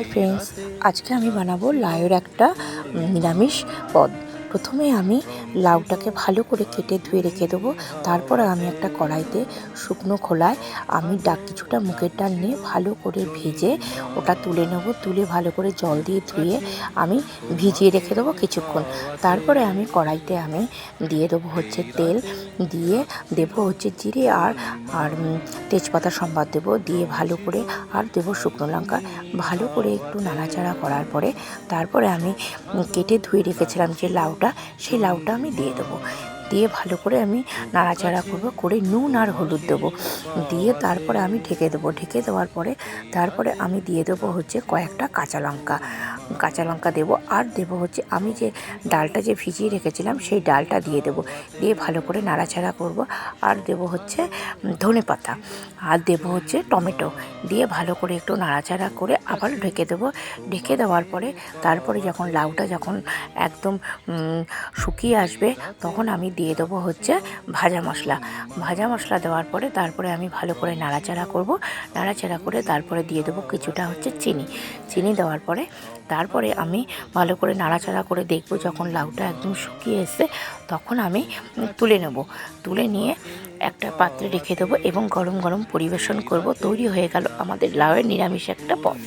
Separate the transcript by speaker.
Speaker 1: Hi friends আজকে আমি বানাবো লায়ের একটা নিরামিষ পদ। প্রথমে আমি লাউটাকে ভালো করে কেটে ধুয়ে রেখে দেবো। তারপরে আমি একটা কড়াইতে শুকনো খোলায় আমি ডাক কিছুটা মুখের ডাল নিয়ে ভালো করে ভেজে ওটা তুলে নেব। তুলে ভালো করে জল দিয়ে ধুয়ে আমি ভিজিয়ে রেখে দেবো কিছুক্ষণ। তারপরে আমি কড়াইতে আমি দিয়ে দেবো হচ্ছে তেল, দিয়ে দেবো হচ্ছে জিরে আর আর তেজপাতা সম্বাদ দেবো। দিয়ে ভালো করে আর দেবো শুকনো লঙ্কা। ভালো করে একটু নাড়াচাড়া করার পরে তারপরে আমি কেটে ধুয়ে রেখেছিলাম যে লাউটা, সেই লাউটা আমি দিয়ে দেবো। দিয়ে ভালো করে আমি নাড়াচাড়া করব, করে নুন আর হলুদ দেবো। দিয়ে তারপরে আমি ঢেকে দেবো। ঢেকে দেওয়ার পরে, তারপরে আমি দিয়ে দেবো হচ্ছে কয়েকটা কাঁচা লঙ্কা। কাঁচা লঙ্কা দেবো। আর দেবো হচ্ছে আমি যে ডালটা যে ভিজিয়ে রেখেছিলাম, সেই ডালটা দিয়ে দেবো। দিয়ে ভালো করে নাড়াচাড়া করব। আর দেবো হচ্ছে ধনে পাতা। আর দেবো হচ্ছে টমেটো। দিয়ে ভালো করে একটু নাড়াচাড়া করে আবার ঢেকে দেবো। ঢেকে দেওয়ার পরে তারপরে যখন লাউটা যখন একদম শুকিয়ে আসবে, তখন আমি দিয়ে দেবো হচ্ছে ভাজা মশলা। ভাজা মশলা দেওয়ার পরে তারপরে আমি ভালো করে নাড়াচাড়া করব। নাড়াচাড়া করে তারপরে দিয়ে দেবো কিছুটা হচ্ছে চিনি। চিনি দেওয়ার পরে তারপরে আমি ভালো করে নাড়াচাড়া করে দেখব যখন লাউটা একদম শুকিয়ে এসে তখন আমি তুলে নেব। তুলে নিয়ে একটা পাত্রে রেখে দেবো এবং গরম গরম পরিবেশন করব। তৈরি হয়ে গেল আমাদের লাউয়ের নিরামিষ একটা পদ।